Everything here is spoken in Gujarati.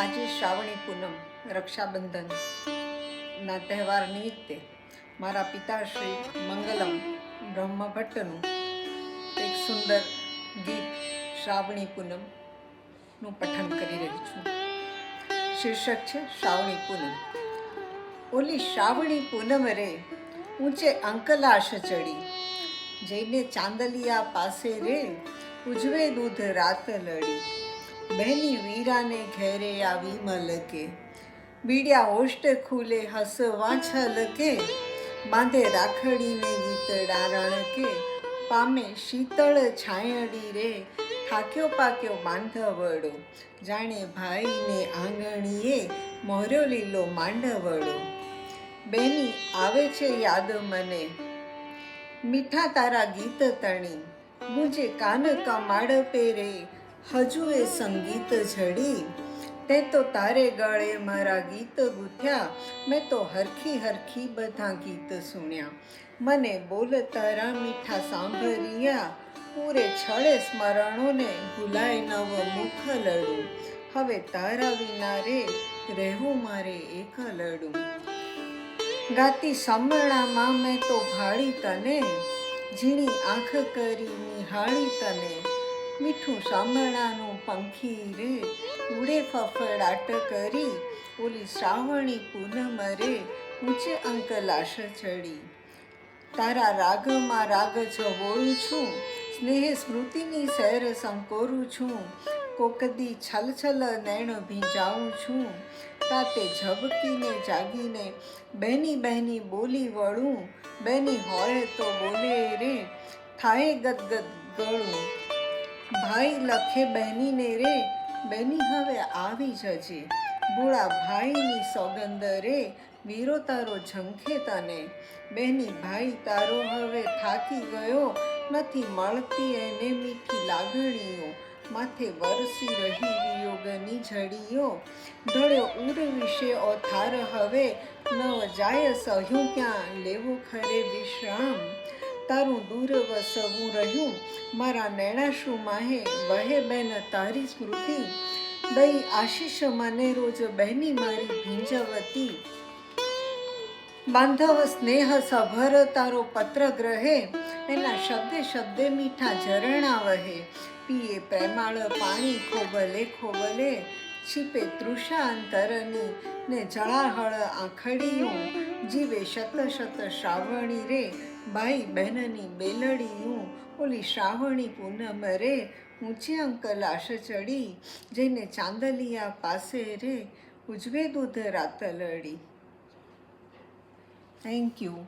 આજે શ્રાવણી પૂનમ, રક્ષાબંધન ના તહેવાર નિમિત્તે મારા પિતાશ્રી મંગલમ બ્રહ્મ ભટ્ટનું એક સુંદર ગીત શ્રાવણી પૂનમનું પઠન કરી રહી છું. શીર્ષક છે શ્રાવણી પૂનમ. ઓલી શ્રાવણી પૂનમ રે, ઊંચે અંકલાશ ચડી. જઈને ચાંદલિયા પાસે રે, ઉજવે દૂધ રાત લડી. બહેની વીરાને ઘેરે આવી મલકે. બીડ્યા ઓષ્ટ ખુલે હસવા છલકે બાંધે રાખડીને ગીતડા રણકે પામે શીતળ છાયડી રે, થાક્યો પાક્યો બાંધવડો. જાણે ભાઈને આંગણીએ મોર્યો લીલો માંડવડો. બેની આવે છે યાદ મને. મીઠા તારા ગીત તણી. મુજે કાન કમાડ પેરે. હજુ એ સંગીત ઝડી તે તો તારે ગાળે મારા ગીત ગૂંથ્યા. મેં તો હરખી હરખી બધા ગીત સુણ્યા. મને બોલ તારા મીઠા સાંભળ્યા. પૂરે છળે સ્મરણોને ભૂલાય નવ મુખ લડું. હવે તારા વિના રે રહેવું મારે એક લડું. ગાતી સમરણામાં મેં તો ભાળી તને. ઝીણી આંખ કરી નિહાળી તને. મીઠું સાંભળાનું પંખી રે. ઉડે ફફડાટ કરી. ઓલી શ્રાવણી પૂનમ રે. ઊંચે અંકલાશ ચડી. તારા રાગમાં રાગ છવોળું છું. સ્નેહ સ્મૃતિની સેર સંકોરું છું. કોકદી છલછલ નૈણ ભીંજાવું છું. તાતે ઝબકીને જાગીને બહેની બહેની બોલી વળું. બહેની હોય તો બોલે રે. થાય ગદગદ ગળું. ભાઈ લખે બહેનીને રે બહેની હવે આવી જજે. ભોળા ભાઈની સોગંદ રે, વીરો તારો ઝંખે તને. બહેની ભાઈ તારો હવે થાકી ગયો, નથી મળતી એને મીઠી લાગણીઓ. માથે વરસી રહી વિયોગની ઝડીઓ ઢળ્યો ઉર વિશે ઓથાર હવે, ન જાય સહ્યું ક્યાં, લેવું ખરે વિશ્રામ. તારું દૂર વસવું રહ્યું. મારા નૈણાશુ માહે વહે બેન તારી સ્મૃતિ. દઈ આશીષ મને રોજ બહેની મારી ભીંજવતી. બાંધવ સ્નેહ સભર તારો પત્ર ગ્રહે. એના શબ્દે શબ્દે મીઠા ઝરણા વહે. પીએ પ્રેમાળ પાણી ખોબલે ખોબલે. છીપે તૃષા અંતરની ને જળાહળ આંખડીયું, જીવે શત શત શ્રાવણી રે, ભાઈ બહેનની બેલડીયું, ઓલી શ્રાવણી પૂનમ રે, ઊંચે અંકલાશ ચડી, જઈને ચાંદલિયા પાસે રે, ઉજવે દૂધ રાતલડી. Thank you